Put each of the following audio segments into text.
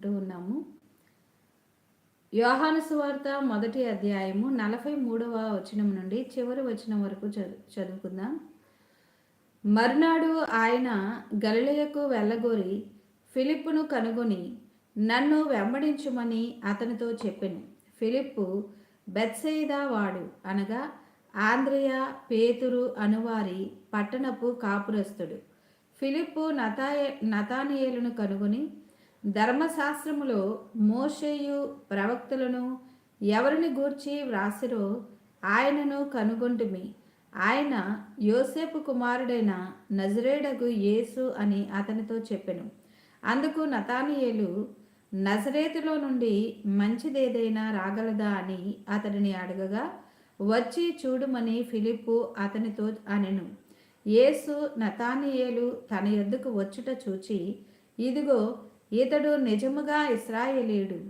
అంటూ ఉన్నాము. యోహాను సువార్త మొదటి అధ్యాయము నలభై మూడవ వచనం నుండి చివరి వచనం వరకు చదువుకుందాం. మర్నాడు ఆయన గలిలయకు వెళ్ళగోరి ఫిలిప్పును కనుగొని నన్ను వెంబడించుమని అతనితో చెప్పాను. ఫిలిప్పు బెత్సైదా వాడు అనగా ఆంధ్రయ పేతురు అనువారి పట్టణపు కాపురస్తుడు ఫిలిప్పు నతాయ నతానియేలును కనుగొని ధర్మశాస్త్రములో మోషేయు ప్రవక్తలను ఎవరిని గూర్చి వ్రాసిరో ఆయనను కనుగొంటుమి. ఆయన యోసేపు కుమారుడైన నజరేడగు యేసు అని అతనితో చెప్పెను. అందుకు నతానియేలు నజరేతులో నుండి మంచిదేదైనా రాగలదా అని అతడిని అడగగా వచ్చి చూడుమని ఫిలిప్పు అతనితో అనెను. యేసు నతానియేలు తన యొద్దకు వచ్చుట చూచి ఇదిగో ఇతడు నిజముగా ఇస్రాయేలీయుడు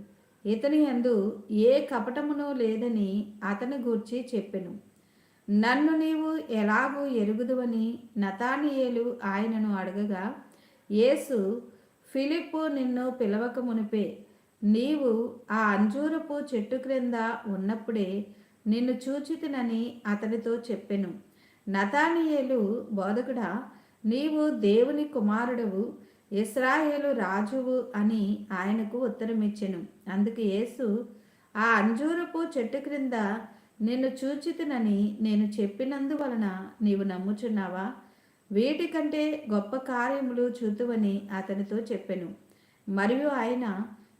ఇతని యందు ఏ కపటమును లేదని అతని గూర్చి చెప్పెను. నన్ను నీవు ఎలాగూ ఎరుగుదువని నతానియేలు ఆయనను అడగగా యేసు ఫిలిప్పు నిన్ను పిలవక మునిపే నీవు ఆ అంజూరపు చెట్టు క్రింద ఉన్నప్పుడే నిన్ను చూచితినని అతనితో చెప్పెను. నతానియేలు బోధకుడా నీవు దేవుని కుమారుడవు ఇస్రాయేలు రాజువు అని ఆయనకు ఉత్తరమిచ్చెను. అందుకు యేసు ఆ అంజూరపు చెట్టు క్రింద నిన్ను చూచితునని నేను చెప్పినందువలన నీవు నమ్ముచున్నావా? వీటికంటే గొప్ప కార్యములు చూతువని అతనితో చెప్పెను. మరియు ఆయన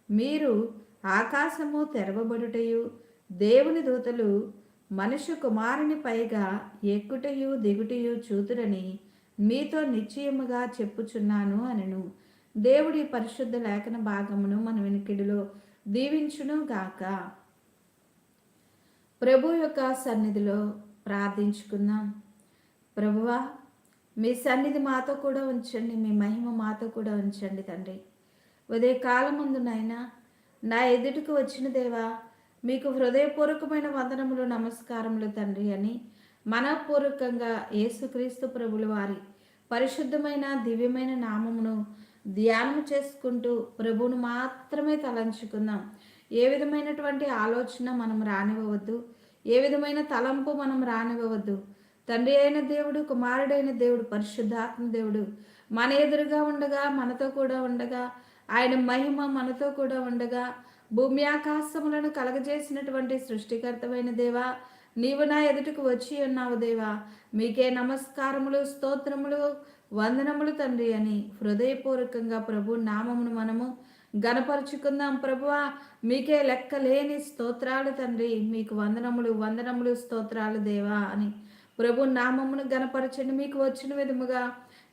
మీరు ఆకాశము తెరవబడుటయు దేవుని దూతలు మనుష్య కుమారుని పైగా ఎక్కుటయు దిగుటయు చూతురని మీతో నిశ్చయముగా చెప్పుచున్నాను అనను. దేవుడి పరిశుద్ధ లేఖన భాగమును మన వెనుకిడిలో దీవించును గాక. ప్రభు యొక్క సన్నిధిలో ప్రార్థించుకుందాం. ప్రభువా మీ సన్నిధి మాతో కూడా ఉంచండి మీ మహిమ మాతో కూడా ఉంచండి తండ్రి. ఉదయ కాలం ముందు నాయన నా ఎదుటికి వచ్చిన దేవా మీకు హృదయపూర్వకమైన వందనములు నమస్కారములు తండ్రి అని మనపూర్వకంగా యేసుక్రీస్తు ప్రభుల వారి పరిశుద్ధమైన దివ్యమైన నామమును ధ్యానం చేసుకుంటూ ప్రభువును మాత్రమే తలంచుకుందాం. ఏ విధమైనటువంటి ఆలోచన మనం రానివ్వవద్దు. ఏ విధమైన తలంపు మనం రానివ్వవద్దు. తండ్రి అయిన దేవుడు కుమారుడైన దేవుడు పరిశుద్ధాత్మ దేవుడు మన ఎదురుగా ఉండగా మనతో కూడా ఉండగా ఆయన మహిమ మనతో కూడా ఉండగా భూమి ఆకాశములను కలగజేసినటువంటి సృష్టికర్తమైన దేవా నీవు నా ఎదుటికి వచ్చి ఉన్నావు దేవా. మీకే నమస్కారములు స్తోత్రములు వందనములు తండ్రి అని హృదయపూర్వకంగా ప్రభు నామమును మనము గనపరుచుకుందాం ప్రభువా మీకే లెక్క లేని స్తోత్రాలు తండ్రి. మీకు వందనములు వందనములు స్తోత్రాలు దేవా అని ప్రభు నామమును గనపరచండి మీకు వచ్చిన విధముగా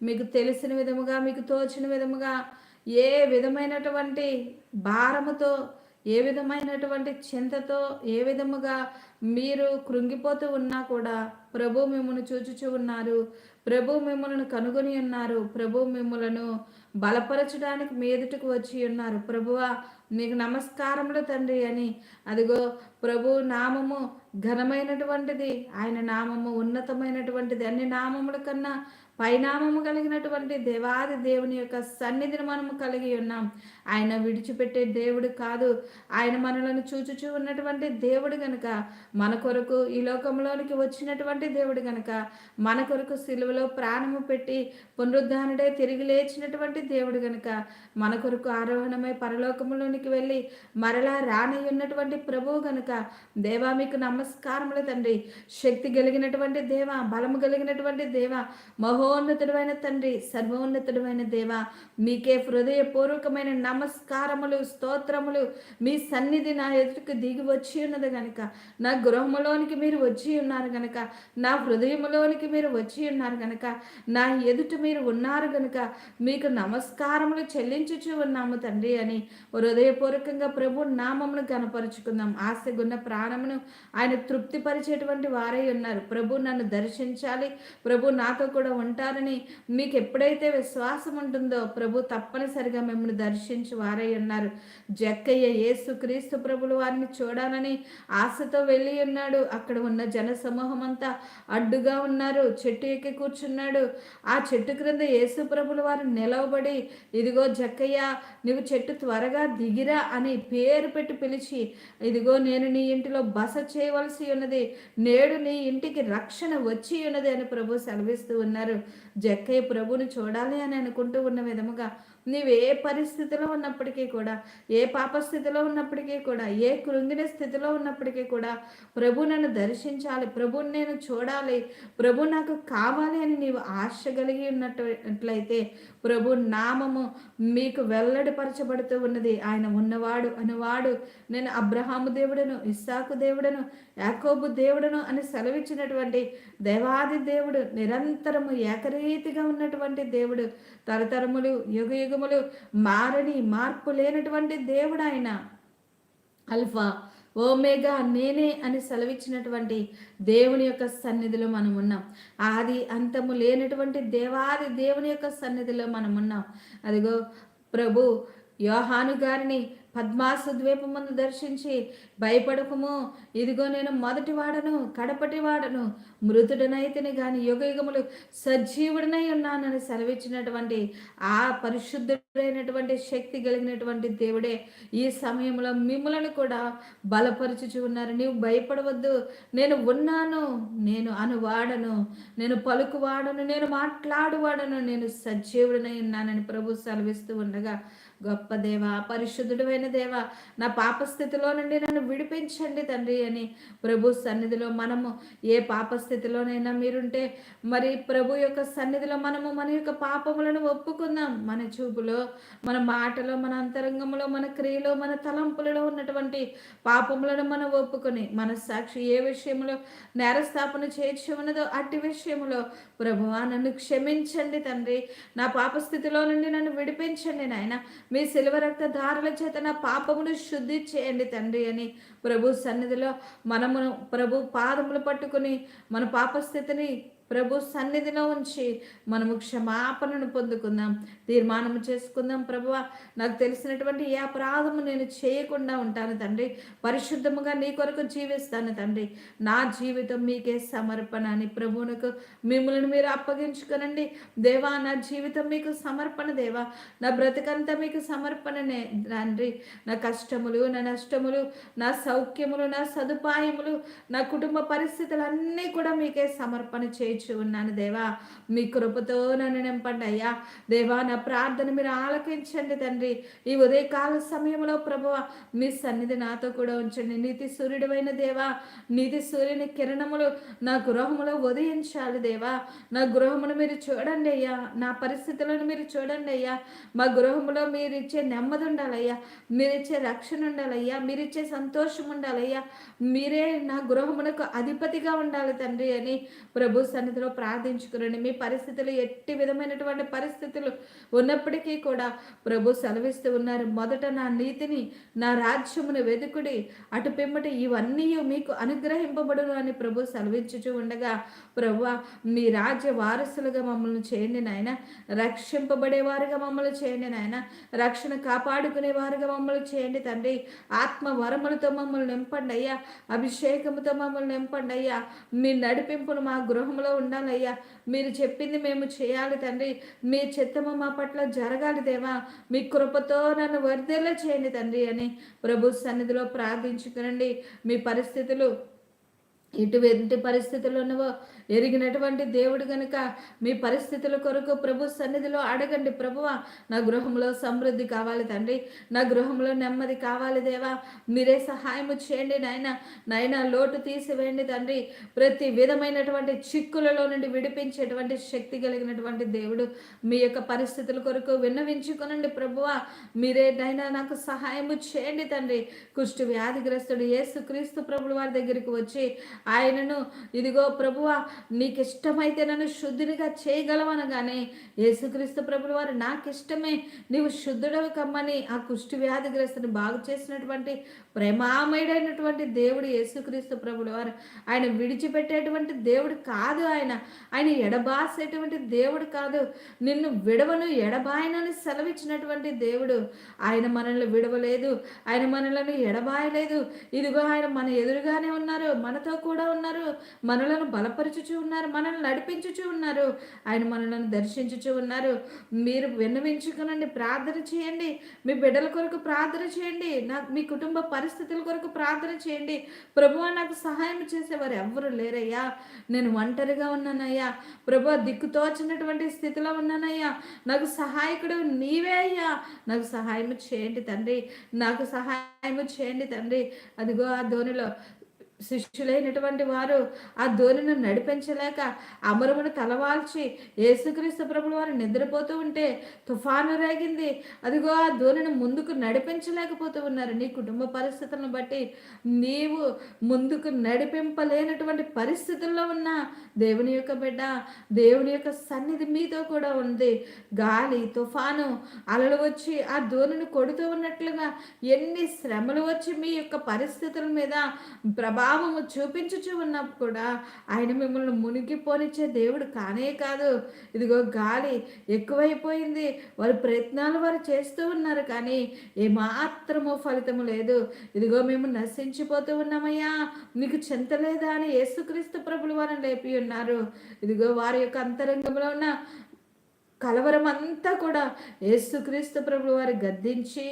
మీకు తెలిసిన విధముగా మీకు తోచిన విధముగా ఏ విధమైనటువంటి భారముతో ఏ విధమైనటువంటి చింతతో ఏ విధముగా మీరు కృంగిపోతూ ఉన్నా కూడా ప్రభు మిమ్మల్ని చూచుచూ ఉన్నారు. ప్రభు మిమ్మల్ని కనుగొని ఉన్నారు. ప్రభు మిమ్మలను బలపరచడానికి మీదుటకు వచ్చి ఉన్నారు. ప్రభువా మీకు నమస్కారములు తండ్రి అని. అదిగో ప్రభు నామము ఘనమైనటువంటిది. ఆయన నామము ఉన్నతమైనటువంటిది. అన్ని నామముల కన్నా పైనామము కలిగినటువంటి దేవాది దేవుని యొక్క సన్నిధిని మనము కలిగి ఉన్నాం. ఆయన విడిచిపెట్టే దేవుడు కాదు. ఆయన మనలను చూచుచూ ఉన్నటువంటి దేవుడు గనుక మన కొరకు ఈ లోకంలోనికి వచ్చినటువంటి దేవుడు గనుక మన కొరకు సిలువలో ప్రాణము పెట్టి పునరుద్ధానుడే తిరిగి లేచినటువంటి దేవుడు గనుక మన కొరకు ఆరోహణమై పరలోకంలోనికి వెళ్ళి మరలా రాని ఉన్నటువంటి ప్రభువు గనుక దేవా మీకు నమస్కారములు తండ్రి. శక్తి కలిగినటువంటి దేవ బలము కలిగినటువంటి దేవ మహో మహోన్నతుడమైన తండ్రి సర్వోన్నతుడమైన దేవ మీకే హృదయపూర్వకమైన నమస్కారములు స్తోత్రములు. మీ సన్నిధి నా ఎదుటికి దిగి వచ్చి ఉన్నది గనక నా గృహములోనికి మీరు వచ్చి ఉన్నారు గనక నా హృదయములోనికి మీరు వచ్చి ఉన్నారు గనక నా ఎదుట మీరు ఉన్నారు గనక మీకు నమస్కారములు చెల్లించుచు ఉన్నాము తండ్రి అని హృదయపూర్వకంగా ప్రభు నామమును గనపరుచుకుందాం ఆశగున్న ప్రాణమును ఆయన తృప్తిపరిచేటువంటి వారై ఉన్నారు. ప్రభు నన్ను దర్శించాలి. ప్రభు నాతో కూడా ఉంటారు ఉంటారని మీకు ఎప్పుడైతే విశ్వాసం ఉంటుందో ప్రభు తప్పనిసరిగా మిమ్మల్ని దర్శించి వారై ఉన్నారు. జక్కయ్య యేసు క్రీస్తు ప్రభులు వారిని చూడాలని ఆశతో వెళ్ళి ఉన్నాడు. అక్కడ ఉన్న జన సమూహం అంతా అడ్డుగా ఉన్నారు. చెట్టు ఎక్కి కూర్చున్నాడు. ఆ చెట్టు క్రింద యేసు ప్రభులు వారు నిలవబడి ఇదిగో జక్కయ్య నువ్వు చెట్టు త్వరగా దిగిరా అని పేరు పెట్టి పిలిచి ఇదిగో నేను నీ ఇంటిలో బస చేయవలసి ఉన్నది. నేడు నీ ఇంటికి రక్షణ వచ్చి ఉన్నది అని ప్రభు సెలవిస్తూ ఉన్నారు. జక్కయ్య ప్రభుని చూడాలి అని అనుకుంటూ ఉన్న విధముగా నీవు ఏ పరిస్థితిలో ఉన్నప్పటికీ కూడా ఏ పాపస్థితిలో ఉన్నప్పటికీ కూడా ఏ కృంగిన స్థితిలో ఉన్నప్పటికీ కూడా ప్రభు నన్ను దర్శించాలి ప్రభుని నేను చూడాలి ప్రభు నాకు కావాలి అని నీవు ఆశ కలిగి ఉన్నట్లయితే ప్రభు నామము మీకు వెల్లడిపరచబడుతూ ఉన్నది. ఆయన ఉన్నవాడు అనువాడు. నేను అబ్రహాము దేవుడను ఇస్సాకు దేవుడను యాకోబు దేవుడను అని సెలవిచ్చినటువంటి దేవాది దేవుడు నిరంతరము ఏకరీతిగా ఉన్నటువంటి దేవుడు తరతరములు యుగ యుగములు మారని మార్పు లేనటువంటి దేవుడు ఆయన. అల్ఫా ఓమేగా నేనే అని సెలవిచ్చినటువంటి దేవుని యొక్క సన్నిధిలో మనం ఉన్నాం. ఆది అంతము లేనటువంటి దేవాది దేవుని యొక్క సన్నిధిలో మనం ఉన్నాం. అదిగో ప్రభు యోహాను గారిని పద్మాసు ద్వీపమును దర్శించి భయపడకము. ఇదిగో నేను మొదటి వాడను కడపటి వాడను. మృతుడనైతేనే కానీ యుగ యుగములు సజీవుడనై ఉన్నానని సెలవిచ్చినటువంటి ఆ పరిశుద్ధుడైనటువంటి శక్తి కలిగినటువంటి దేవుడే ఈ సమయంలో మిమ్మలను కూడా బలపరుచుచు ఉన్నారు. నీవు భయపడవద్దు. నేను ఉన్నాను నేను అనువాడను నేను పలుకువాడను నేను మాట్లాడువాడను నేను సజీవుడనై ఉన్నానని ప్రభు సెలవిస్తూ ఉండగా గొప్ప దేవ పరిశుద్ధుడమైన దేవ నా పాపస్థితిలో నుండి నన్ను విడిపించండి తండ్రి అని ప్రభు సన్నిధిలో మనము ఏ పాపస్థితిలోనైనా మీరుంటే మరి ప్రభు యొక్క సన్నిధిలో మనము మన యొక్క పాపములను ఒప్పుకుందాం. మన చూపులో మన మాటలో మన అంతరంగంలో మన క్రియలో మన తలంపులలో ఉన్నటువంటి పాపములను మనం ఒప్పుకొని మన సాక్షి ఏ విషయంలో నేరస్థాపన చేర్చి ఉన్నదో అట్టి విషయంలో ప్రభువా నన్ను క్షమించండి తండ్రి. నా పాపస్థితిలో నుండి నన్ను విడిపించండి నాయన. మీ శిల్వ రక్త దారుల చేత నా పాపమును శుద్ధి చేయండి తండ్రి అని ప్రభు సన్నిధిలో మనము ప్రభు పాదములు పట్టుకుని మన పాపస్థితిని ప్రభు సన్నిధిలో ఉంచి మనము క్షమాపణను పొందుకుందాం తీర్మానం చేసుకుందాం. ప్రభు నాకు తెలిసినటువంటి ఏ అపరాధము నేను చేయకుండా ఉంటాను తండ్రి. పరిశుద్ధముగా నీ కొరకు జీవిస్తాను తండ్రి. నా జీవితం మీకే సమర్పణ అని ప్రభువునకు మిమ్మల్ని మీరు అప్పగించుకునండి. దేవా నా జీవితం మీకు సమర్పణ దేవా. నా బ్రతికంతా మీకు సమర్పణనే తండ్రి. నా కష్టములు నా నష్టములు నా సౌఖ్యములు నా సదుపాయములు నా కుటుంబ పరిస్థితులన్నీ కూడా మీకే సమర్పణ చేయి చేర్చి ఉన్నాను దేవా. మీ కృపతో నన్ను నింపండి అయ్యా. దేవా నా ప్రార్థన మీరు ఆలకించండి తండ్రి. ఈ ఉదయకాల సమయంలో ప్రభువ మీ సన్నిధి నాతో కూడా ఉంచండి. నీతి సూర్యుడమైన దేవా నీతి సూర్యుని కిరణములు నా గృహములో ఉదయించాలి దేవా. నా గృహమును మీరు చూడండి అయ్యా. నా పరిస్థితులను మీరు చూడండి అయ్యా. మా గృహములో మీరు ఇచ్చే నెమ్మది ఉండాలయ్యా మీరిచ్చే రక్షణ ఉండాలయ్యా మీరిచ్చే సంతోషం ఉండాలయ్యా మీరే నా గృహమునకు అధిపతిగా ఉండాలి తండ్రి అని ప్రభు సన్ని సన్నిధిలో ప్రార్థించుకురండి మీ పరిస్థితులు ఎట్టి విధమైనటువంటి పరిస్థితులు ఉన్నప్పటికీ కూడా ప్రభు సెలవిస్తూ ఉన్నారు. మొదట నా నీతిని నా రాజ్యమును వెతుకుడి అటు పిమ్మటి ఇవన్నీ మీకు అనుగ్రహింపబడును అని ప్రభు సెలవించుచూ ఉండగా ప్రభు మీ రాజ్య వారసులుగా మమ్మల్ని చేయండి నాయన. రక్షింపబడేవారుగా మమ్మల్ని చేయండి నాయన. రక్షణ కాపాడుకునేవారుగా మమ్మల్ని చేయండి తండ్రి. ఆత్మ వరములతో మమ్మల్ని నింపండి అయ్యా. అభిషేకముతో మమ్మల్ని నింపండి అయ్యా. మీ నడిపింపును మా గృహంలో ఉండాలయ్యా. మీరు చెప్పింది మేము చేయాలి తండ్రి. మీ చిత్తము మా పట్ల జరగాలి దేవా. మీ కృపతో నన్ను వర్ధేలా చేయండి తండ్రి అని ప్రభు సన్నిధిలో ప్రార్థించుకునండి. మీ పరిస్థితులు ఎటువంటి పరిస్థితులు ఉన్నవో ఎరిగినటువంటి దేవుడు గనుక మీ పరిస్థితుల కొరకు ప్రభు సన్నిధిలో అడగండి. ప్రభువ నా గృహంలో సమృద్ధి కావాలి తండ్రి. నా గృహంలో నెమ్మది కావాలి దేవా. మీరే సహాయము చేయండి నాయన. నాయన లోటు తీసివేయండి తండ్రి. ప్రతి విధమైనటువంటి చిక్కులలో నుండి విడిపించేటువంటి శక్తి కలిగినటువంటి దేవుడు మీ యొక్క పరిస్థితుల కొరకు విన్నవించుకునండి ప్రభువ. మీరే నైనా నాకు సహాయము చేయండి తండ్రి. కుష్టి వ్యాధిగ్రస్తుడు యేసు క్రీస్తు ప్రభుడు వారి దగ్గరికి వచ్చి ఆయనను ఇదిగో ప్రభువ నీకు ఇష్టమైతే నన్ను శుద్ధునిగా చేయగలవనగానే యేసుక్రీస్తు ప్రభుల వారు నాకు ఇష్టమే నీవు శుద్ధుడవి కమ్మని ఆ కుష్టి వ్యాధిగ్రస్తుని బాగు చేసినటువంటి ప్రేమామయుడైనటువంటి దేవుడు యేసుక్రీస్తు ప్రభుల వారు. ఆయన విడిచిపెట్టేటువంటి దేవుడు కాదు ఆయన. ఆయన ఎడబాసేటువంటి దేవుడు కాదు. నిన్ను విడవను ఎడబాయనని సెలవిచ్చినటువంటి దేవుడు. ఆయన మనల్ని విడవలేదు. ఆయన మనలను ఎడబాయలేదు. ఇదిగో ఆయన మన ఎదురుగానే ఉన్నారు. మనతో కూడా ఉన్నారు. మనలను బలపరచుచు ఉన్నారు. మనల్ని నడిపించుచు ఉన్నారు. ఆయన మనలను దర్శించుచు ఉన్నారు. మీరు విన్నవించుకునండి. ప్రార్థన చేయండి. మీ బిడ్డల కొరకు ప్రార్థన చేయండి. నా మీ కుటుంబ పరిస్థితుల కొరకు ప్రార్థన చేయండి. ప్రభు నాకు సహాయం చేసేవారు ఎవ్వరు లేరయ్యా. నేను ఒంటరిగా ఉన్నానయ్యా. ప్రభు దిక్కుతోచినటువంటి స్థితిలో ఉన్నానయ్యా. నాకు సహాయకుడు నీవే అయ్యా. నాకు సహాయం చేయండి తండ్రి. నాకు సహాయం చేయండి తండ్రి. అదిగో ఆ ధోనిలో శిష్యులైనటువంటి వారు ఆ ధోనిని నడిపించలేక అమరమును తలవాల్చి యేసుక్రీస్తు ప్రభుల వారు నిద్రపోతూ ఉంటే తుఫాను రేగింది. అదిగో ఆ ధోనిని ముందుకు నడిపించలేకపోతూ ఉన్నారు. నీ కుటుంబ పరిస్థితులను బట్టి నీవు ముందుకు నడిపింపలేనటువంటి పరిస్థితుల్లో ఉన్న దేవుని యొక్క బిడ్డ దేవుని యొక్క సన్నిధి మీతో కూడా ఉంది. గాలి తుఫాను అలలు వచ్చి ఆ ధోనిని కొడుతూ ఉన్నట్లుగా ఎన్ని శ్రమలు వచ్చి మీ యొక్క పరిస్థితుల మీద ప్రభా ప్రభావము చూపించుచు ఉన్నప్పుడు కూడా ఆయన మిమ్మల్ని మునిగిపోనిచ్చే దేవుడు కానే కాదు. ఇదిగో గాలి ఎక్కువైపోయింది. వారి ప్రయత్నాలు వారు చేస్తూ ఉన్నారు కానీ ఏమాత్రము ఫలితము లేదు. ఇదిగో మేము నశించిపోతూ ఉన్నామయ్యా. నీకు చింత లేదా అని యేసుక్రీస్తు ప్రభులు వారిని లేపి ఉన్నారు. ఇదిగో వారి యొక్క అంతరంగంలో ఉన్న కలవరం అంతా కూడా యేసుక్రీస్తు ప్రభులు వారు గద్దించి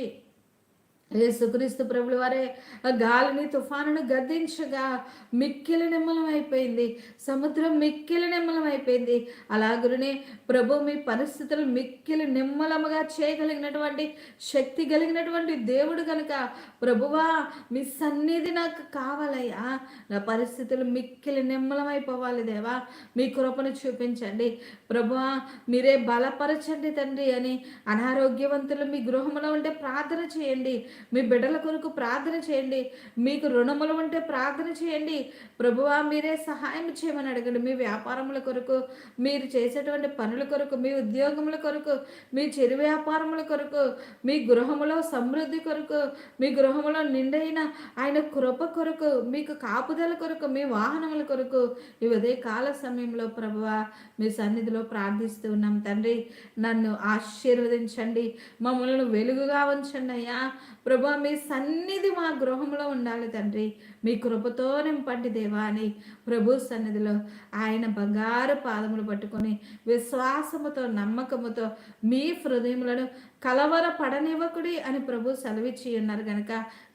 యేసుక్రీస్తు ప్రభులు వారే గాలిని తుఫానును గద్దించగా మిక్కిలి నిమ్మలం అయిపోయింది. సముద్రం మిక్కిలి నిమ్మలం అయిపోయింది. అలాగునే ప్రభు మీ పరిస్థితులు మిక్కిలి నిమ్మలముగా చేయగలిగినటువంటి శక్తి కలిగినటువంటి దేవుడు కనుక ప్రభువా మీ సన్నిధి నాకు కావాలయ్యా. నా పరిస్థితులు మిక్కిలి నిమ్మలమైపోవాలి దేవా. మీ కృపను చూపించండి. ప్రభువా మీరే బలపరచండి తండ్రి అని అనారోగ్యవంతులు మీ గృహంలో ఉంటే ప్రార్థన చేయండి. మీ బిడ్డల కొరకు ప్రార్థన చేయండి. మీకు రుణములు ఉంటే ప్రార్థన చేయండి. ప్రభువా మీరే సహాయం చేయమని అడగండి. మీ వ్యాపారముల కొరకు మీరు చేసేటువంటి పనుల కొరకు మీ ఉద్యోగముల కొరకు మీ చిరు వ్యాపారముల కొరకు మీ గృహములో సమృద్ధి కొరకు మీ గృహములో నిండైన ఆయన కృప కొరకు మీకు కాపుదల కొరకు మీ వాహనముల కొరకు ఈ ఉదయ కాల సమయంలో ప్రభువా మీ సన్నిధిలో ప్రార్థిస్తూ ఉన్నాం. తండ్రి నన్ను ఆశీర్వదించండి. మమ్మల్ని వెలుగుగా ఉంచండి అయ్యా. ప్రభా మీ సన్నిధి మా గృహంలో ఉండాలి తండ్రి. మీ కృపతో నింపండి దేవా అని ప్రభు సన్నిధిలో ఆయన బంగారు పాదములు పట్టుకొని విశ్వాసముతో నమ్మకముతో మీ హృదయములను కలవర పడనివ్వకుడి అని ప్రభు సెలవిచ్చి ఉన్నారు కనుక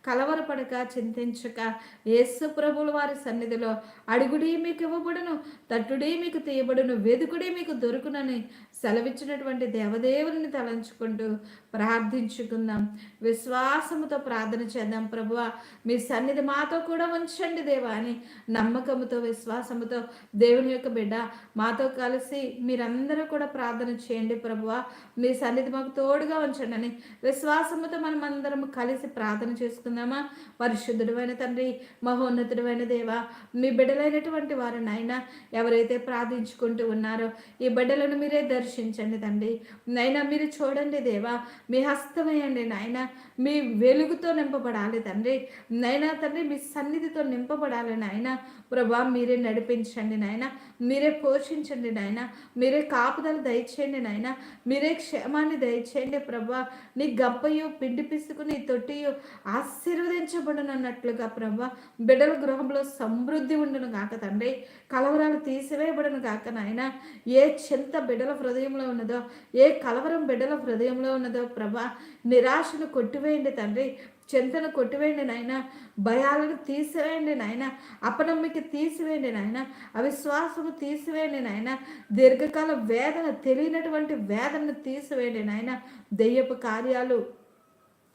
కలవరపడక చింతించక యేసు ప్రభుల వారి సన్నిధిలో అడుగుడి మీకు ఇవ్వబడును తట్టుడి మీకు తీయబడును వెదుకుడి మీకు దొరుకునని సెలవిచ్చినటువంటి దేవదేవుని తలంచుకుంటూ ప్రార్థించుకుందాం. విశ్వాసముతో ప్రార్థన చేద్దాం. ప్రభువ మీ సన్నిధి మాతో కూడా ఉంచండి దేవా అని నమ్మకముతో విశ్వాసముతో దేవుని యొక్క బిడ్డ మాతో కలిసి మీరందరూ కూడా ప్రార్థన చేయండి ప్రభువ. మీ సన్నిధి మాకు తోడుగా ఉంచండి అని విశ్వాసముతో మనం అందరం కలిసి ప్రార్థన చేసుకుందామా? పరిశుద్ధుడమైన తండ్రి మహోన్నతుడమైన దేవా మీ బిడ్డలైనటువంటి వారు నాయన ఎవరైతే ప్రార్థించుకుంటూ ఉన్నారో ఈ బిడ్డలను మీరే దర్శించండి తండ్రి నైనా మీరు చూడండి దేవా మీ హస్తమేయండి నాయన మీ వెలుగుతో నింపబడాలి తండ్రి. నైనా తండ్రి మీ సన్నిధితో నింపబడాలి నాయన. ప్రభా మీరే నడిపించండి నాయన మీరే పోషించండి నాయన మీరే కాపుదలు దయచేయండి నాయన మీరే క్షేమాన్ని దయచేయండి ప్రభా. నీ గప్పయు పిండి పిసుకు నీ తొట్టియు ఆశీర్వదించబడునన్నట్లుగా ప్రభా. బిడ్డల గృహంలో సమృద్ధి ఉండును గాక తండ్రి. కలవరాలు తీసివేయబడను కాక నాయన ఏ చింత బిడ్డల హృదయంలో ఉన్నదో ఏ కలవరం బిడ్డల హృదయంలో ఉన్నదో ప్రభా నిరాశను కొట్టివేయండి తండ్రి చింతను కొట్టివేయండి నాయన భయాలను తీసివేయండి నాయన అపనమ్మిక తీసివేయండి నాయన అవిశ్వాసము తీసివేయండి నాయన దీర్ఘకాల వేదన తెలియనటువంటి వేదనను తీసివేయండి నాయన దెయ్యపు కార్యాలు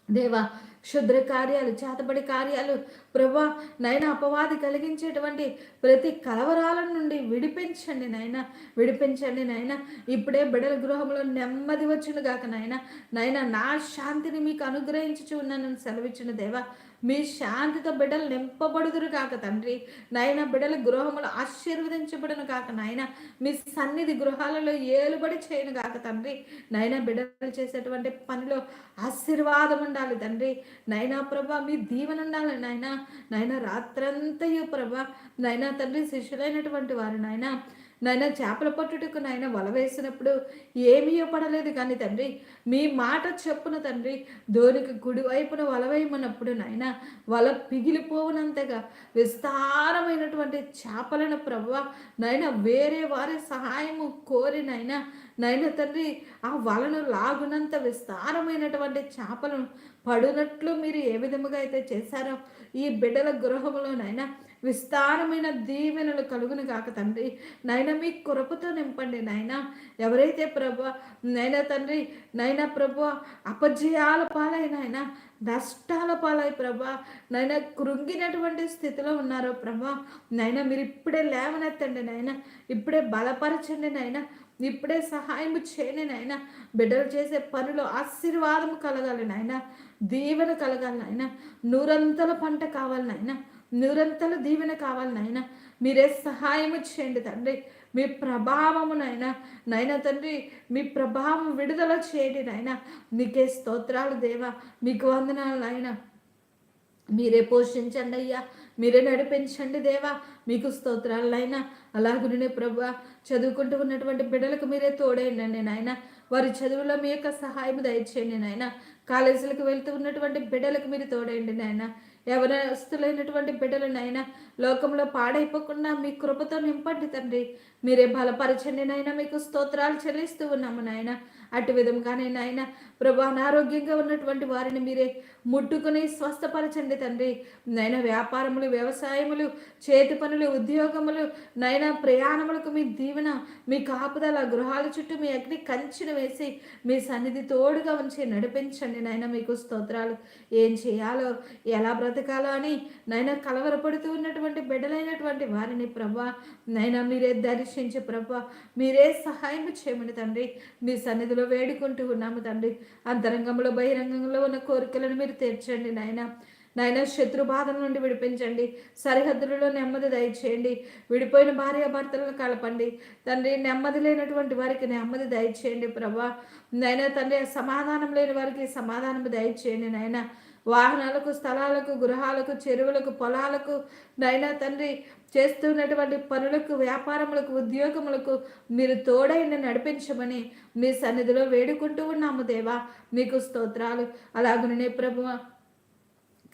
దేవా క్షుద్ర కార్యాలు చేతబడి కార్యాలు ప్రభా నైనా అపవాది కలిగించేటువంటి ప్రతి కలవరాల నుండి విడిపించండి నాయన విడిపించండి నాయన ఇప్పుడే బిడల గృహంలో నెమ్మది వచ్చును గాక నాయన నాయన నా శాంతిని మీకు అనుగ్రహించుచు ఉన్నానని సెలవిచ్చిన దేవా. మీ శాంతితో బిడ్డలు నింపబడుదురు కాక తండ్రి. నాయన బిడ్డల గృహములు ఆశీర్వదించబడును కాక నాయన మీ సన్నిధి గృహాలలో ఏలుబడి చేయను కాక తండ్రి. నాయన బిడ్డలు చేసేటువంటి పనిలో ఆశీర్వాదం ఉండాలి తండ్రి. నైనా ప్రభా మీ దీవెన ఉండాలి నాయన. నాయన రాత్రంతయు ప్రభ నైనా తండ్రి శిష్యులైనటువంటి వారు నాయన నాయన చేపల పట్టుటకు నాయన వల వేసినప్పుడు ఏమీ పడలేదు కానీ తండ్రి మీ మాట చెప్పున తండ్రి ధోనికి కుడివైపున వల వేయమన్నప్పుడు నాయన వల పిగిలిపోవునంతగా విస్తారమైనటువంటి చేపలను ప్రభు నాయన వేరే వారి సహాయము కోరి నాయన నాయన తండ్రి ఆ వలను లాగునంత విస్తారమైనటువంటి చేపలను పడునట్లు మీరు ఏ విధముగా అయితే చేశారో ఈ బిడ్డల గృహంలోనైనా విస్తారమైన దీవెనలు కలుగును కాక తండ్రి. నాయన మీ కృపతో నింపండి నాయన ఎవరైతే ప్రభు నైనా తండ్రి నైనా ప్రభు అపజయాల పాలై ఆయన నష్టాల పాలై ప్రభా నాయన కృంగినటువంటి స్థితిలో ఉన్నారో ప్రభా నాయన మీరు ఇప్పుడే లేవనెత్తండి నాయన ఇప్పుడే బలపరచండి నాయన ఇప్పుడే సహాయం చేయని నాయన బిడ్డలు చేసే పనులు ఆశీర్వాదం కలగాలి నాయన దీవెన కలగాలి నాయన నూరంతల పంట కావాలి నాయన నిరంతర దీవెన కావాలి నాయన. మీరే సహాయము చేయండి తండ్రి. మీ ప్రభావము నాయన. నాయన తండ్రి మీ ప్రభావం విడుదల చేయండి నాయన. మీకే స్తోత్రాలు దేవా. మీకు వందనాలు నాయన. మీరే పోషించండి అయ్యా. మీరే నడిపించండి దేవా. మీకు స్తోత్రాలు నాయన. అలాగునే ప్రభు చదువుకుంటూ ఉన్నటువంటి బిడ్డలకు మీరే తోడేయండి నాయన. వారి చదువులో మీ యొక్క సహాయం దయచేయండి నాయన. కాలేజీలకు వెళ్తూ ఉన్నటువంటి బిడ్డలకు మీరు తోడేయండి నాయన. ఎవరస్తులైనటువంటి బిడ్డలనైనా లోకంలో పాడైపోకుండా మీ కృపతో నింపండి తండ్రి. మీరే బలపరచండి నాయన మీకు స్తోత్రాలు చెల్లిస్తూ ఉన్నాము నాయన. అటు విధంగానే నాయన ప్రభు అనారోగ్యంగా ఉన్నటువంటి వారిని మీరే ముట్టుకుని స్వస్థపరచండి తండ్రి. నైనా వ్యాపారములు వ్యవసాయములు చేతి పనులు ఉద్యోగములు నైనా ప్రయాణములకు మీ దీవెన మీ కాపుదల గృహాల చుట్టూ మీ అగ్ని కంచెను వేసి మీ సన్నిధి తోడుగా ఉంచి నడిపించండి నాయన మీకు స్తోత్రాలు. ఏం చేయాలో ఎలా బ్రతకాలో అని నైనా కలవరపడుతూ ఉన్నటువంటి బిడ్డలైనటువంటి వారిని ప్రభా నైనా మీరే దర్శించి ప్రభా మీరే సహాయం చేయమని తండ్రి. మీ సన్నిధిలో వేడుకుంటూ ఉన్నాము తండ్రి. అంతరంగంలో బహిరంగంలో ఉన్న కోరికలను మీరు తీర్చండి నాయన. నాయన శత్రు బాధల నుండి విడిపించండి. సరిహద్దులలో నెమ్మది దయచేయండి. విడిపోయిన భార్యాభర్తలను కలపండి. తండ్రి నెమ్మది లేనటువంటి వారికి నెమ్మది దయచేయండి ప్రభా. నాయన తండ్రి సమాధానం లేని వారికి సమాధానం దయచేయండి నాయన. వాహనాలకు స్థలాలకు గృహాలకు చెరువులకు పొలాలకు నైనా తండ్రి చేస్తున్నటువంటి పనులకు వ్యాపారములకు ఉద్యోగములకు మీరు తోడైన నడిపించమని మీ సన్నిధిలో వేడుకుంటూ ఉన్నాము దేవా. మీకు స్తోత్రాలు. అలాగనే ప్రభు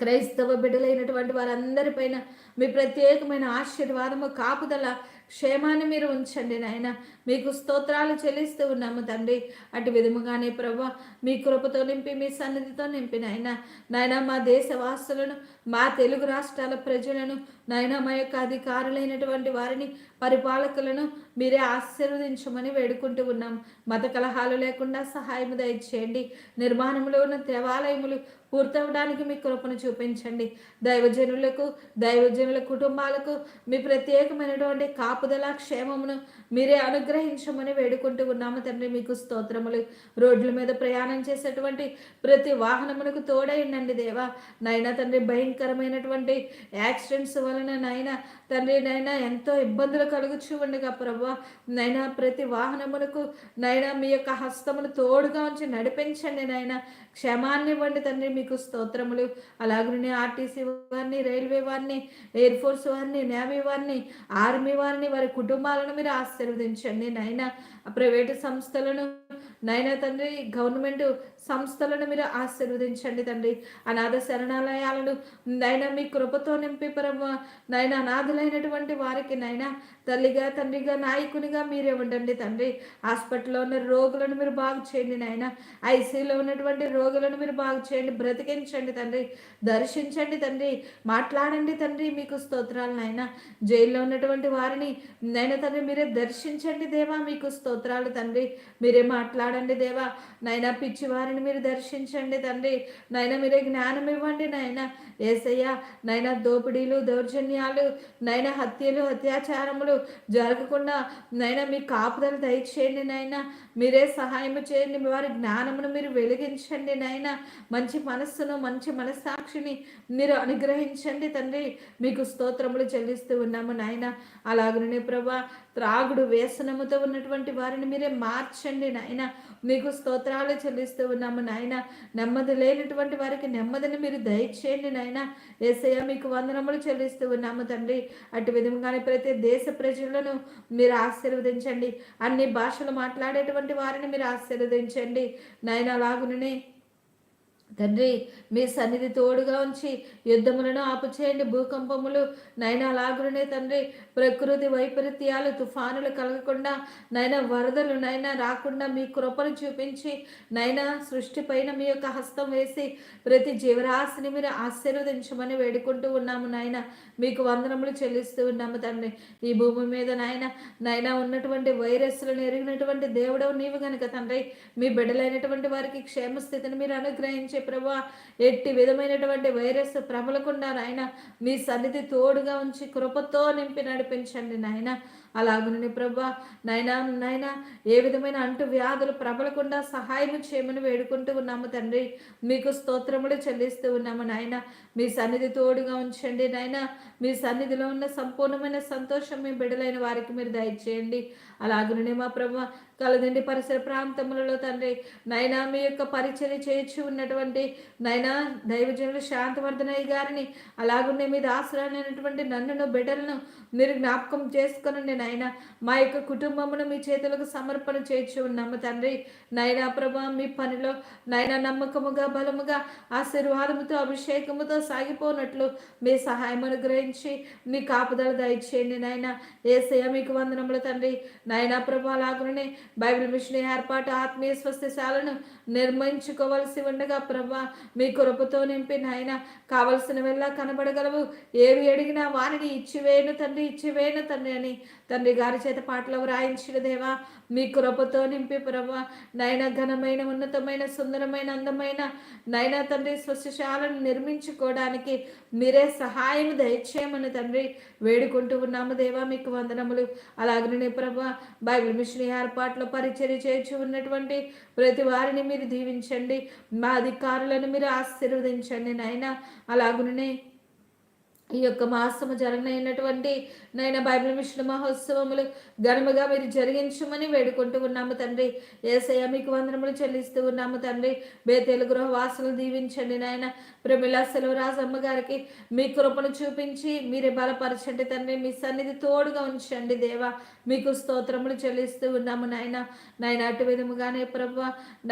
క్రైస్తవ బిడ్డలైనటువంటి వారందరిపైన మీ ప్రత్యేకమైన ఆశీర్వాదము కాపుదల క్షేమాన్ని మీరు ఉంచండి నాయన. మీకు స్తోత్రాలు చెల్లిస్తూ ఉన్నాము తండ్రి. అటు విధముగానే ప్రభా మీ కృపతో నింపి మీ సన్నిధితో నింపి నాయన. నాయన మా దేశవాసులను మా తెలుగు రాష్ట్రాల ప్రజలను నాయన మా యొక్క అధికారులైనటువంటి వారిని పరిపాలకులను మీరే ఆశీర్వదించమని వేడుకుంటూ ఉన్నాం. మత కలహాలు లేకుండా సహాయము దయచేయండి. నిర్మాణంలో ఉన్న దేవాలయములు పూర్తవడానికి మీ కృపను చూపించండి. దైవజనులకు దైవజనుల కుటుంబాలకు మీ ప్రత్యేకమైనటువంటి కాపుదల క్షేమమును మీరే అనుగ్రహించమని వేడుకుంటూ ఉన్నాము తండ్రి. మీకు స్తోత్రములు. రోడ్ల మీద ప్రయాణం చేసేటువంటి ప్రతి వాహనమునకు తోడైండండి దేవా. నైనా తండ్రి భయంకరమైనటువంటి యాక్సిడెంట్స్ వలన నైనా తండ్రి నైనా ఎంతో ఇబ్బందులు కలుగుచూ ఉండగా ప్రభు నైనా ప్రతి వాహనమునకు నైనా మీ యొక్క హస్తమును తోడుగా ఉంచి నడిపించండి నైనా. క్షమాన్ని ఇవ్వండి తండ్రి మీకు స్తోత్రములు. అలాగనే ఆర్టీసీ వారిని రైల్వే వారిని ఎయిర్ ఫోర్స్ వారిని నేవీ వారిని ఆర్మీ వారిని వారి కుటుంబాలను మీరు ఆశీర్వదించండి నైనా. ప్రైవేటు సంస్థలను నైనా తండ్రి గవర్నమెంట్ సంస్థలను మీరు ఆశీర్వదించండి తండ్రి. అనాథ శరణాలయాలను నైనా మీ కృపతో నింపి పరమ నైనా అనాథులైనటువంటి వారికి నైనా తల్లిగా తండ్రిగా నాయకునిగా మీరే ఉండండి తండ్రి. హాస్పిటల్లో ఉన్న రోగులను మీరు బాగు చేయండి నాయన. ఐసీలో ఉన్నటువంటి రోగులను మీరు బాగు చేయండి బ్రతికించండి తండ్రి. దర్శించండి తండ్రి. మాట్లాడండి తండ్రి మీకు స్తోత్రాలు నాయన. జైల్లో ఉన్నటువంటి వారిని నైనా తండ్రి మీరే దర్శించండి దేవా మీకు స్తోత్రాలు తండ్రి. మీరే మాట్లాడండి దేవా. నైనా పిచ్చి వారిని మీరు దర్శించండి తండ్రి. నైనా మీరే జ్ఞానం ఇవ్వండి నాయన. ఏసయ్య నైనా దోపిడీలు దౌర్జన్యాలు నైనా హత్యలు అత్యాచారములు జరగకుండా నైనా మీ కాపుదలు దయచేయండి నాయన మీరే సహాయం చేయండి. మీ వారి జ్ఞానమును మీరు వెలిగించండి నాయన. మంచి మనస్సును మంచి మనస్సాక్షిని మీరు అనుగ్రహించండి తండ్రి. మీకు స్తోత్రములు చెల్లిస్తూ ఉన్నాము నాయన. అలాగనే ప్రభా త్రాగుడు వ్యసనముతో ఉన్నటువంటి వారిని మీరే మార్చండి నాయన. మీకు స్తోత్రాలు చెల్లిస్తూ ఉన్నాము నాయన. నెమ్మది లేనటువంటి వారికి నెమ్మదిని మీరు దయచేయండి నాయన. ఏసయ్య మీకు వందనములు చెల్లిస్తూ ఉన్నాము తండ్రి. అటు విధంగానే ప్రతి దేశ ప్రజలను మీరు ఆశీర్వదించండి. అన్ని భాషలు మాట్లాడేటువంటి వారిని మీరు ఆశీర్వదించండి. నాయన అలాగుననే తండ్రి మీ సన్నిధి తోడుగా ఉంచి యుద్ధములను ఆపుచేయండి. భూకంపములు నైనా లాగులనే తండ్రి. ప్రకృతి వైపరీత్యాలు తుఫానులు కలగకుండా నైనా వరదలు నైనా రాకుండా మీ కృపను చూపించి నైనా సృష్టి పైన మీ యొక్క హస్తం వేసి ప్రతి జీవరాశిని మీరు ఆశీర్వదించమని వేడుకుంటూ ఉన్నాము నాయన మీకు వందనములు చెల్లిస్తూ ఉన్నాము తండ్రి. ఈ భూమి మీద నాయన నైనా ఉన్నటువంటి వైరస్లను ఎరిగినటువంటి దేవుడవు నీవు గనుక తండ్రి. మీ బిడ్డలైనటువంటి వారికి క్షేమ స్థితిని మీరు అనుగ్రహించి ప్రభా ఎట్టి విధమైనటువంటి వైరస్ ప్రబలకుండా నాయన మీ సన్నిధి తోడుగా ఉంచి కృపతో నింపి నడిపించండి నాయన. అలాగునని ప్రభా నైనా నైనా ఏ విధమైన అంటు వ్యాధులు ప్రబలకుండా సహాయం చేయమని వేడుకుంటూ ఉన్నాము తండ్రి. మీకు స్తోత్రములు చెల్లిస్తూ ఉన్నాము నాయన. మీ సన్నిధి తోడుగా ఉంచండి నాయన. మీ సన్నిధిలో ఉన్న సంపూర్ణమైన సంతోషం మీ బిడ్డలైన వారికి మీరు దయచేయండి. అలాగుననే మా ప్రభా కలదండి పరిసర ప్రాంతములలో తండ్రి. నైనా మీ యొక్క పరిచయం చేయించి ఉన్నటువంటి నైనా దైవజనులు శాంతవర్ధనయ్య గారిని అలాగుండే మీ దాసురాలైనటువంటి నన్నును బిడ్డలను మీరు జ్ఞాపకం చేసుకునండి నాయన మా యొక్క కుటుంబమును మీ చేతులకు సమర్పణ చేయించి ఉన్నాము తండ్రి. నైనా ప్రభా మీ పనిలో నైనా నమ్మకముగా బలముగా ఆశీర్వాదముతో అభిషేకముతో సాగిపోనట్లు మీ సహాయం అనుగ్రహించి మీ కాపుదల దయచేయండి నాయన ఏసయ మీకు వందనములు తండ్రి. నైనా ప్రభా లాగునే బైబిల్ మిషన్ ఏర్పాటు ఆత్మీయ స్వస్థశాలను నిర్మించుకోవలసి ఉండగా ప్రభా మీ కృపతో నింపి నాయన కావలసిన వెళ్ళ కనబడగలవు. ఏవి అడిగినా వారిని ఇచ్చివేయను తండ్రి ఇచ్చివేయను తండ్రి అని తండ్రి గారి చేత పాటలో వ్రాయించిన దేవా మీ కృపతో నింపి ప్రభా నైనా ఘనమైన ఉన్నతమైన సుందరమైన అందమైన నైనా తండ్రి స్వస్థశాలను నిర్మించుకోవడానికి మీరే సహాయం దయచేయమని తండ్రి వేడుకుంటూ ఉన్నాము దేవా మీకు వందనములు. అలాగనే ప్రభా బైబిల్ మిషన్ ఏర్పాట్లు పరిచర్య చేర్చి ఉన్నటువంటి ప్రతి వారిని మీరు దీవించండి. మా అధికారులను మీరు ఆశీర్వదించండి నాయన. అలాగునే ఈ యొక్క మాసము జరగనైనటువంటి నైనా బైబిల్ మిషన్ మహోత్సవములు ఘనముగా మీరు జరిగించమని వేడుకుంటూ ఉన్నాము తండ్రి. ఏసయ్య మీకు వందనములు చెల్లిస్తూ ఉన్నాము తండ్రి. బేతేలు గృహ వాసులు దీవించండి నాయన. ప్రమిళ సెలవరాజమ్మ గారికి మీ కృపను చూపించి మీరే బలపరచండి తండ్రి. మీ సన్నిధి తోడుగా ఉంచండి దేవా. మీకు స్తోత్రములు చెల్లిస్తూ ఉన్నాము నాయన. నాయన అటు విధముగానే ప్రభు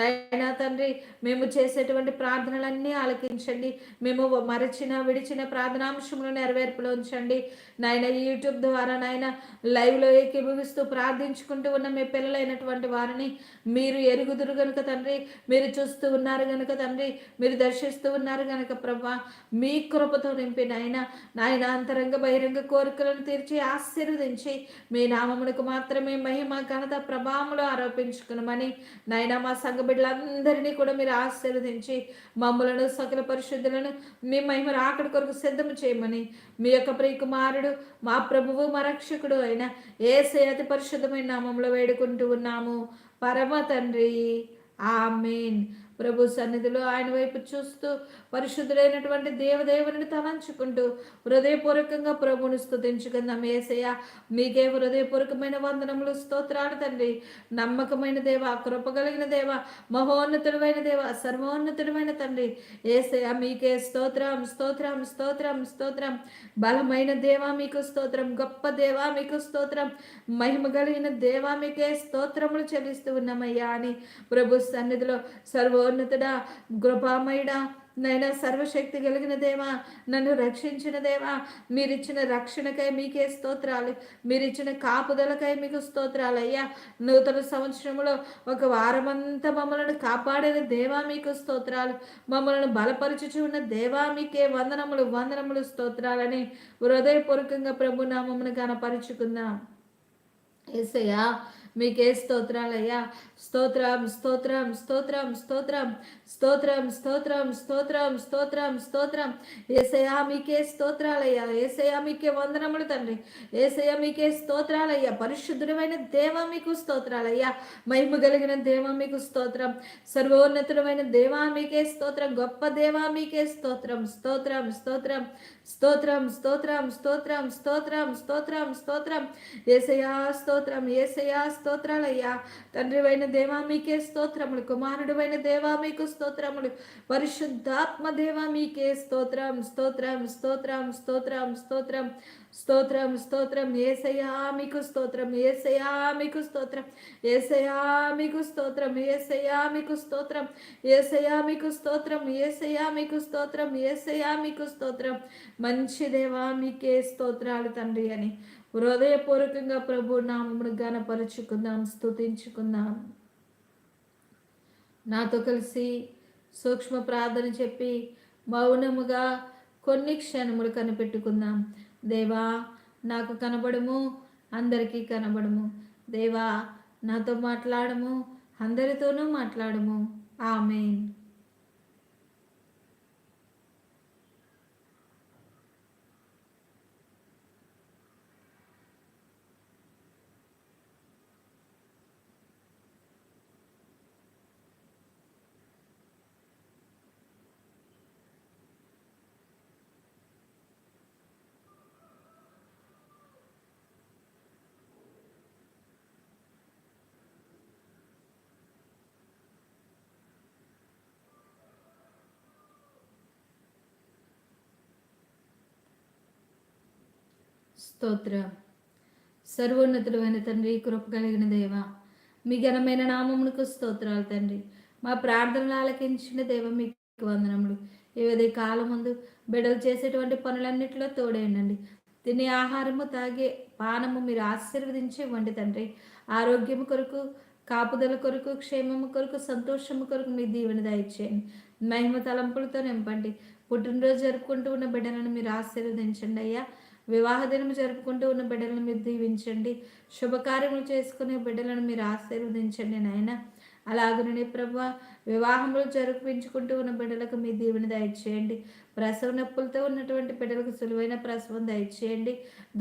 నాయన తండ్రి మేము చేసేటువంటి ప్రార్థనలన్నీ ఆలకించండి. మేము మరచిన విడిచిన ప్రార్థనాంశములు నెరవేర్పులో ఉంచండి నాయన యూట్యూబ్ ద్వారా నాయన లైవ్లో ఏకీభవిస్తూ ప్రార్థించుకుంటూ ఉన్న మీ పిల్లలైనటువంటి వారిని మీరు ఎరుగుదురు గనుక తండ్రి మీరు చూస్తూ ఉన్నారు గనుక తండ్రి మీరు దర్శిస్తూ ఉన్నారు గనుక ప్రభా మీ కృపతో నింపి నాయన నాయన అంతరంగ బహిరంగ కోరికలను తీర్చి ఆశీర్వదించి మీ నామమునకు మాత్రమే మహిమ ఘనత ప్రభావములు ఆరోపించుకునమని నాయన మా సంఘ బిడ్డలందరినీ కూడా మీరు ఆశీర్వదించి మమ్మలను సకల పరిశుద్ధులను మీ మహిమ రాకడి కొరకు సిద్ధము చేయమని మీ యొక్క ప్రియకుమారుడు మా ప్రభువు మా రక్షకుడు అయిన ఏ అతి పరిశుద్ధమైన నామంలో వేడుకుంటూ ఉన్నాము. పరమ తండ్రి ఆమెన్. ప్రభు సన్నిధిలో ఆయన వైపు చూస్తూ పరిశుద్ధుడైనటువంటి దేవదేవుని తలంచుకుంటూ హృదయపూర్వకంగా ప్రభుని స్థుతించుకుందాం ఏసయ్య. మీకే హృదయపూర్వకమైన వందనములు స్తోత్రాలు తండ్రి. నమ్మకమైన దేవ కృపగలిగిన దేవ మహోన్నతుడమైన దేవ సర్వోన్నతుడమైన తండ్రి. ఏసయ్య మీకే స్తోత్రం స్తోత్రం స్తోత్రం స్తోత్రం. బలమైన దేవ మీకు స్తోత్రం. గొప్ప దేవ మీకు స్తోత్రం. మహిమ కలిగిన దేవ మీకే స్తోత్రములు చెల్లిస్తూ ఉన్నామయ్యా అని ప్రభు సన్నిధిలో సర్వోన్నతుడా కృపామయుడా నైనా సర్వశక్తి కలిగిన దేవా నన్ను రక్షించిన దేవా మీరిచ్చిన రక్షణకై మీకే స్తోత్రాలు మీరిచ్చిన కాపుదలకై మీకు స్తోత్రాలు అయ్యా నూతన సంవత్సరంలో ఒక వారమంతా మమ్మల్ని కాపాడిన దేవా మీకు స్తోత్రాలు. మమ్మల్ని బలపరుచుచు ఉన్న దేవా మీకే వందనములు వందనములు స్తోత్రాలని హృదయపూర్వకంగా ప్రభు నామమును కనపరుచుకుందాం ఏసయ్యా మీకే స్తోత్రాలయ్యా స్తోత్రం స్తోత్రం స్తోత్రం స్తోత్రం స్తోత్రం స్తోత్రం స్తోత్రం స్తోత్రం స్తోత్రం ఏసయా మీకే స్తోత్రాలయ్యా ఏసయా మీకే వందనములు తండ్రి ఏసయా మీకే స్తోత్రాలయ్యా పరిశుద్ధుడమైన దేవ మీకు స్తోత్రాలయ్యా మహిమ కలిగిన దేవ మీకు స్తోత్రం సర్వోన్నతుడమైన దేవా మీకే స్తోత్రం గొప్ప దేవా మీకే స్తోత్రం స్తోత్రం స్తోత్రం స్తోత్రం స్తోత్రం స్తోత్రం స్తోత్రం స్తోత్రం స్తోత్రం. ఏసయా స్తోత్రం ఏసయా స్తోత్రాలయ్యా. తండ్రివైన దేవా మీకే స్తోత్రములు. కుమారుడువైన దేవా మీకు స్తోత్రములు. పరిశుద్ధాత్మ దేవా మీకే స్తోత్రం స్తోత్రం స్తోత్రం స్తోత్రం స్తోత్రం. స్తోత్రం స్తోత్రం ఏసయా మీకు స్తోత్రం ఏసయా మీకు స్తోత్రం ఏసయా మీకు స్తోత్రం ఏసయా మీకు స్తోత్రం ఏసయా మీకు స్తోత్రం ఏసయా మీకు స్తోత్రం ఏసయా మీకు స్తోత్రం. మంచి దేవా మీకే స్తోత్రాలు తండ్రి అని హృదయపూర్వకంగా ప్రభు నామమును గనపరుచుకుందాం స్తుతించుకుందాం. నాతో కలిసి సూక్ష్మ ప్రార్థన చెప్పి మౌనముగా కొన్ని క్షణములు కనిపెట్టుకుందాం. దేవా నాకు కనబడము అందరికీ కనబడము. దేవా నాతో మాట్లాడము అందరితోనూ మాట్లాడము. ఆమెన్. స్తోత్ర. సర్వోన్నతుడమైన తండ్రి కృప కలిగిన దేవ మీ ఘనమైన నామమునకు స్తోత్రాలు తండ్రి. మా ప్రార్థనలు ఆలకించిన దేవ మీకు వందనములు. ఏదే కాలం ముందు బిడలు చేసేటువంటి పనులన్నిటిలో తోడేయండి తినే ఆహారము తాగే పానము మీరు ఆశీర్వదించి ఇవ్వండి తండ్రి. ఆరోగ్యము కొరకు కాపుదల కొరకు క్షేమము కొరకు సంతోషము కొరకు మీ దీవెన దయచేయండి. మహిమ తలంపులతో నింపండి. పుట్టినరోజు జరుపుకుంటూ ఉన్న బిడ్డలను మీరు ఆశీర్వదించండి అయ్యా. వివాహ దినము జరుపుకుంటూ ఉన్న బిడ్డలను మీరు దీవించండి. శుభకార్యములు చేసుకునే బిడ్డలను మీరు ఆశీర్వదించండి నాయన. అలాగనే ప్రభు వివాహములు జరుపుకుంటూ ఉన్న బిడ్డలకు మీ దీవెని దయచేయండి. ప్రసవ నొప్పులతో ఉన్నటువంటి బిడ్డలకు సులువైన ప్రసవం దయచేయండి.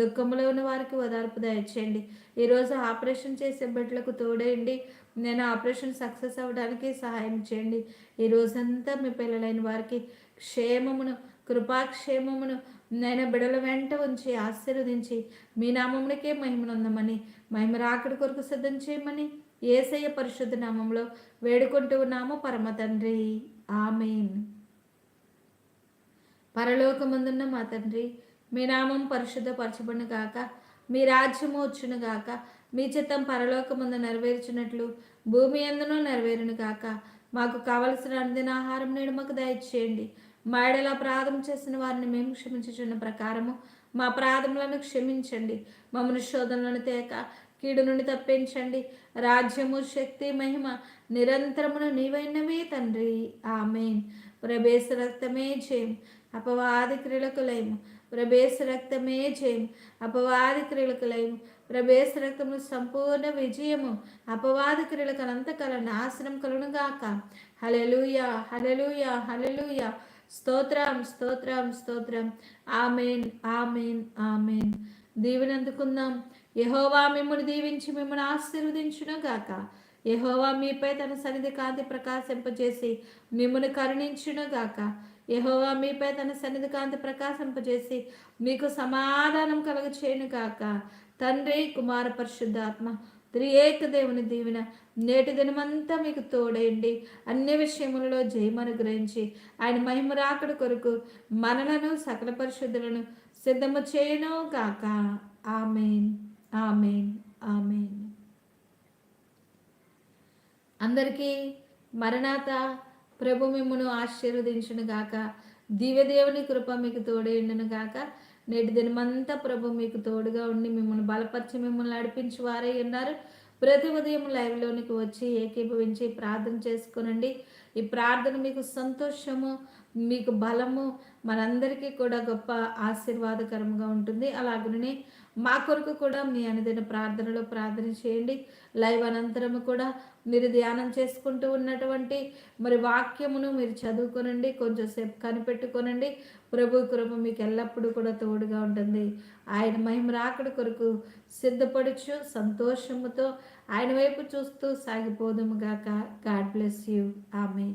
దుఃఖంలో ఉన్న వారికి ఓదార్పు దయచేయండి. ఈరోజు ఆపరేషన్ చేసే బిడ్డలకు తోడేయండి నేను ఆపరేషన్ సక్సెస్ అవ్వడానికి సహాయం చేయండి. ఈ రోజంతా మీ పిల్లలైన వారికి క్షేమమును కృపాక్షేమమును నేను బిడల వెంట ఉంచి ఆశీర్వదించి మీ నామములకే మహిమనుందమని మహిమ రాకడి కొరకు సిద్ధం చేయమని ఏసయ్య పరిశుద్ధ నామంలో వేడుకుంటూ ఉన్నాము. పరమ తండ్రి. ఆమెన్. పరలోకమందున్న మా తండ్రి మీ నామం పరిశుద్ధపరచబడిన గాక మీ రాజ్యము వచ్చును గాక మీ చిత్తం పరలోకముందు నెరవేర్చినట్లు భూమి ఎందునూ నెరవేరును గాక మాకు కావలసిన అందిన ఆహారం నేడు మాకు దయచేయండి. మాయడలా ఎడల ప్రాధం చేసిన వారిని మేము క్షమించుచున్న ప్రకారము మా ప్రాధములను క్షమించండి. మమ్మల్ని శోధనలను తేక కీడు నుండి తప్పించండి. రాజ్యము శక్తి మహిమ నిరంతరమును నీవైనవే తండ్రి. ఆమెన్. ప్రభేశ రక్తమే జయం. అపవాది క్రియలకు లేము ప్రభేశ రక్తమే జయం. అపవాది క్రియలకు లేము ప్రవేశ రక్తము సంపూర్ణ విజయము. అపవాది క్రియలకు అనంతకాల నాశనం కలుగుగాక హలెలుయ హలెలుయ హలెలుయ స్తోత్రం స్తోత్రం స్తోత్రం. Amen amen amen. దీవెన అందుకుందాం యహోవా మిమ్మల్ని దీవించి మిమ్మల్ని ఆశీర్వదించును గాక యహోవా మీపై తన సన్నిధి కాంతి ప్రకాశింపజేసి మిమ్మల్ని కరుణించును గాక యహోవా మీపై తన సన్నిధి కాంతి ప్రకాశింపజేసి మీకు సమాధానం కలుగ చేయను గాక తండ్రి కుమార పరిశుద్ధాత్మ త్రియేక దేవుని దీవెన నేటి దినమంతా మీకు తోడేయండి అన్ని విషయములలో జయమను గ్రహించి ఆయన మహిమ రాకడ కొరకు మనలను సకల పరిశుద్ధులను సిద్ధము చేయను కాక ఆమెన్. ఆమెన్. ఆమెన్. అందరికీ మరణాత ప్రభు మిమ్మను ఆశీర్వదించును గాక. దివ్యదేవుని కృప మీకు తోడేయండును గాక. నేటి దినమంతా ప్రభు మీకు తోడుగా ఉండి మిమ్మల్ని బలపరిచి మిమ్మల్ని నడిపించి వారై ఉన్నారు. ప్రతి ఉదయం లైవ్లోనికి వచ్చి ఏకీభవించి ప్రార్థన చేసుకునండి. ఈ ప్రార్థన మీకు సంతోషము మీకు బలము మనందరికీ కూడా గొప్ప ఆశీర్వాదకరంగా ఉంటుంది. అలాగనే మా కొరకు కూడా మీ అనుదిన ప్రార్థనలో ప్రార్థన చేయండి. లైవ్ అనంతరము కూడా మీరు ధ్యానం చేసుకుంటూ ఉన్నటువంటి మరి వాక్యమును మీరు చదువుకోనండి. కొంచెం సేపు కనిపెట్టుకోనండి. ప్రభు కృప మీకు ఎల్లప్పుడూ కూడా తోడుగా ఉంటుంది. ఆయన మహిమ రాకడ కొరకు సిద్ధపడుచు సంతోషముతో ఆయన వైపు చూస్తూ సాగిపోదుము గాక. God bless you. ఆమె